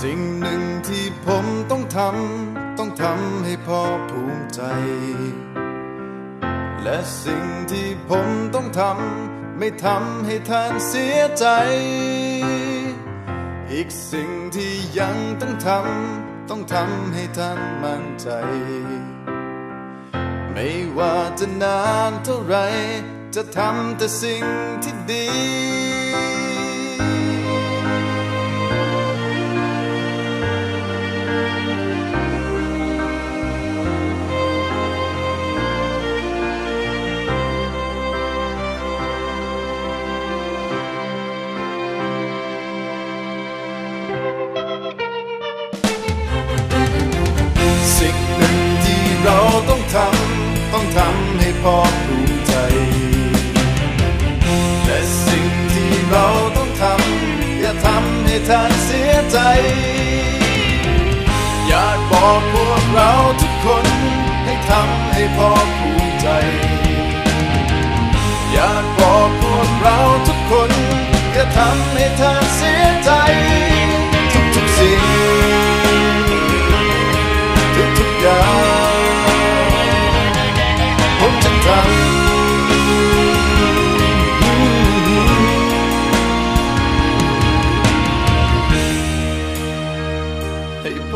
สิ่งหนึ่งที่ผมต้องทำต้องทำให้พ่อภูมิใจ และสิ่งที่ผมต้องทำไม่ทำให้ท่านเสียใจ อีกสิ่งที่ยังต้องทำต้องทำให้ท่านมั่นใจ ไม่ว่าจะนานเท่าไรจะทำแต่สิ่งที่ดี พอภูมิใจ และสิ่งที่เราต้องทำ อย่าทำให้ท่านเสียใจ อยากบอกพวกเราทุกคน ให้ทำให้พ่อภูมิใจ อยากบอกพวกเราทุกคน อย่าทำให้ท่านเสียใจ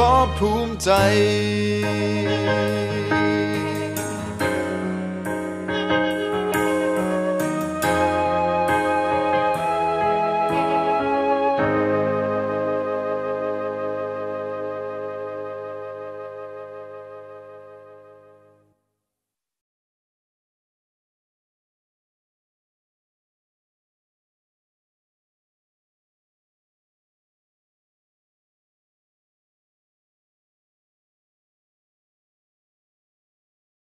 ขอภูมิใจ